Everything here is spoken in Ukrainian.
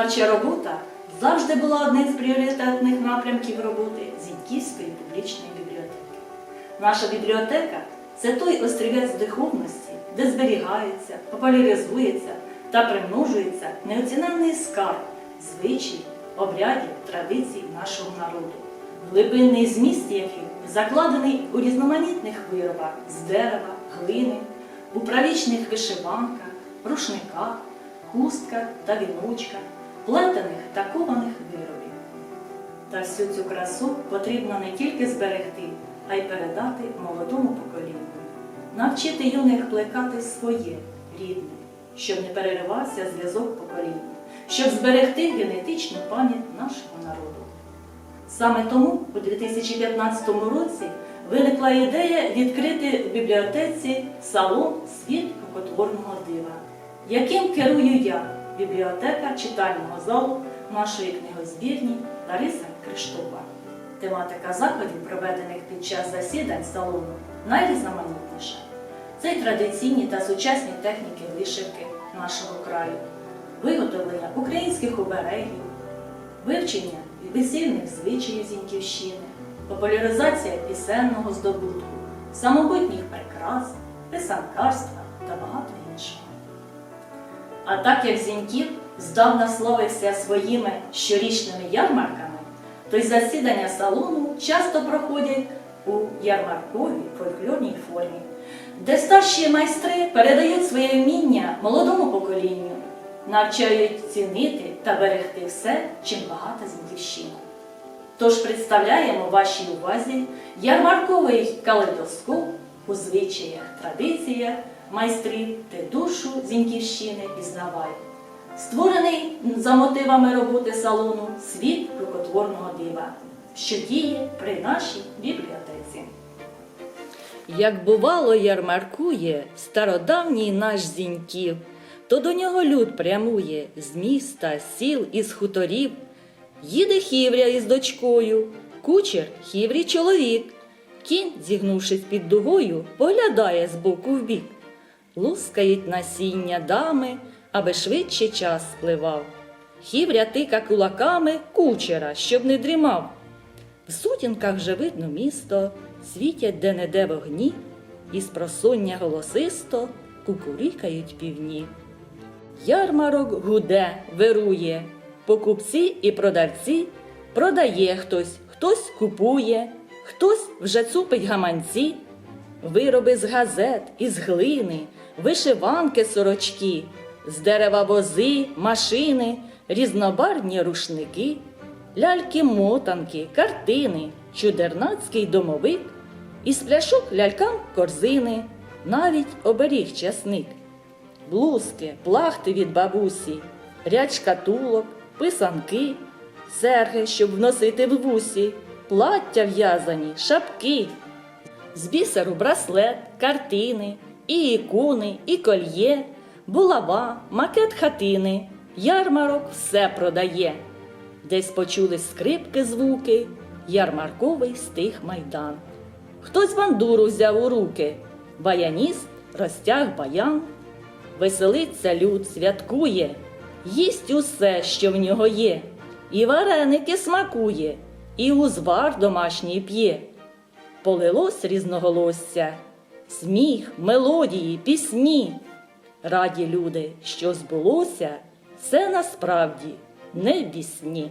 Краєзнавча робота завжди була одним з пріоритетних напрямків роботи Зіньківської публічної бібліотеки. Наша бібліотека це той острівець духовності, де зберігається, популяризується та примножується неоціненний скарб звичаїв, обрядів, традицій нашого народу, глибинний зміст яких закладений у різноманітних виробах з дерева, глини, у правічних вишиванках, рушниках, хустках та віночках, плетених та кованих виробів. Та всю цю красу потрібно не тільки зберегти, а й передати молодому поколінню, навчити юних плекати своє рідне, щоб не переривався зв'язок поколінь, щоб зберегти генетичну пам'ять нашого народу. Саме тому у 2015 році виникла ідея відкрити в бібліотеці салон Світ рукотворного дива, яким керую я, бібліотека читального залу нашої книгозбірні Лариса Криштова. Тематика заходів, проведених під час засідань салону, найрізноманітніша. Це й традиційні та сучасні техніки вишивки нашого краю, виготовлення українських оберегів, вивчення весільних звичаїв Зіньківщини, популяризація пісенного здобутку, самобутніх прикрас, писанкарства та багато іншого. А так як Зіньків здавна славився своїми щорічними ярмарками, то й засідання салону часто проходять у ярмарковій фольклорній формі, де старші майстри передають своє вміння молодому поколінню, навчають цінити та берегти все, чим багата Зіньківщина. Тож представляємо вашій увазі ярмарковий калейдоскоп у звичаях, традиціях майстрів ти душу Зіньківщини пізнавай. Створений за мотивами роботи салону світ рукотворного дива, що діє при нашій бібліотеці. Як бувало, ярмаркує стародавній наш зіньків, то до нього люд прямує з міста, сіл із хуторів. Їде хівря із дочкою, кучер хіврі чоловік. Кінь, зігнувшись під дугою, поглядає з боку в бік. Лускають насіння дами, аби швидше час спливав. Хівря тика кулаками кучера, щоб не дрімав. В сутінках вже видно місто, світять де-не-де вогні, і з просоння голосисто кукурікають півні. Ярмарок гуде, вирує, покупці і продавці продає хтось, хтось купує, хтось вже цупить гаманці, вироби з газет, із глини, вишиванки сорочки, з дерева вози, машини, різнобарвні рушники, ляльки-мотанки, картини, чудернацький домовик, із пляшок лялькам корзини, навіть оберіг часник. Блузки, плахти від бабусі, ряд шкатулок, писанки, серги, щоб вносити в вусі, плаття в'язані, шапки, з бісеру браслет, картини, і ікони, і кольє, булава, макет хатини, ярмарок все продає. Десь почули скрипки звуки, ярмарковий стих майдан. Хтось бандуру взяв у руки, баяніст розтяг баян. Веселиться люд, святкує, їсть усе, що в нього є, і вареники смакує, і узвар домашній п'є. Полилось різноголосся, сміх, мелодії, пісні. Раді люди, що збулося, це насправді не в бісні.